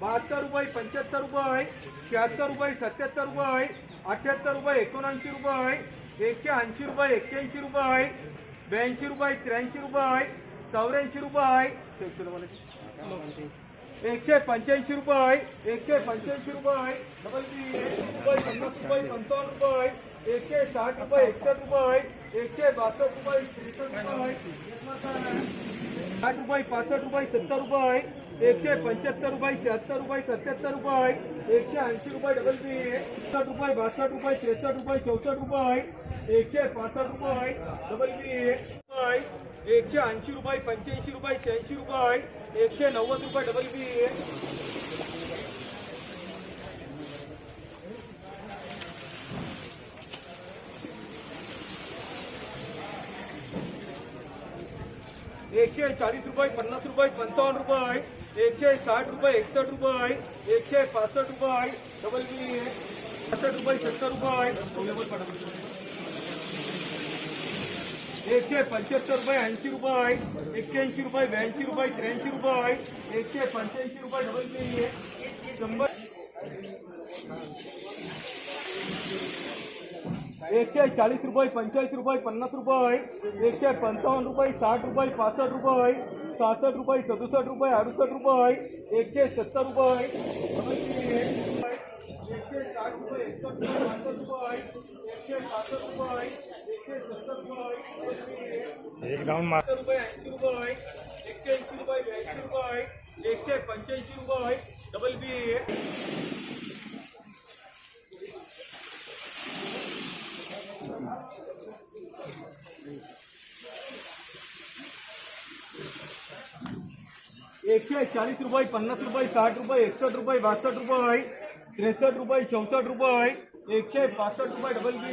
बहात्तर रुपये पंच्याहत्तर रुपये शहात्तर रुपये सत्याहत्तर रुपये अठ्याहत्तर रुपये एकोणऐंशी रुपये एकशे ऐंशी रुपये एक्क्याऐंशी रुपये ब्याऐंशी रुपये त्र्याऐंशी रुपये चौऱ्याऐंशी रुपये एकशे पंच्याऐंशी रुपये एकशे पंच्याऐंशी रुपये डबल रुपये पन्नास रुपये पंचावन्न रुपये एकशे साठ रुपये एकसष्ट रुपये एकशे बासष्ट रुपये त्रेसष्ट रुपये साठ रुपये पासष्ट रुपये सत्तर रुपये एकशे पंच्याहत्तर रुपये शहात्तर रुपये सत्याहत्तर रुपये एकशे ऐंशी रुपये डबल बी एकसठ रुपये बासष्ट रुपये त्रेसष्ट रुपये चौसष्ट रुपये एकशे पासष्ट रुपये डबल बी रुपये एकशे ऐंशी रुपये पंच्याऐंशी रुपये शहाऐंशी रुपये एकशे नव्वद रुपये डबल बी एकशे चाळीस रुपये पन्नास रुपये पंचावन्न रुपये एकशे साठ रुपये एकसष्ट रुपये आहे. एकशे पासष्ट रुपये आहे. डबल बी पासष्ट रुपये सत्तर रुपये आहे. एकशे पंच्याहत्तर रुपये ऐंशी रुपये आहे. एक्क्याऐंशी रुपये ब्याऐंशी रुपये त्र्याऐंशी रुपये आहे. एकशे पंच्याऐंशी रुपये डबल बी शंभर एकशे चाळीस रुपये पंचेचाळीस रुपये पन्नास रुपये एकशे पंचावन्न रुपये साठ रुपये पासष्ट रुपये सहासष्ट रुपये सदुसष्ट रुपये अडुसष्ट रुपये एकशे सत्तर रुपये एकशे साठ रुपये एकसष्ट रुपये पासष्ट रुपये एकशे पासष्ट रुपये एकशे सत्तर रुपये सत्तर रुपये ऐंशी रुपये एक्क्याऐंशी रुपये ब्याऐंशी रुपये एकशे पंच्याऐंशी रुपये डबल एकशे चाळीस रुपये, पन्नास रुपये, साठ रुपये, एकसष्ट रुपये, बासष्ट रुपये त्रेसष्ट रुपये, चौसष्ट रुपये एकशे पासष्ट रुपये डबल बी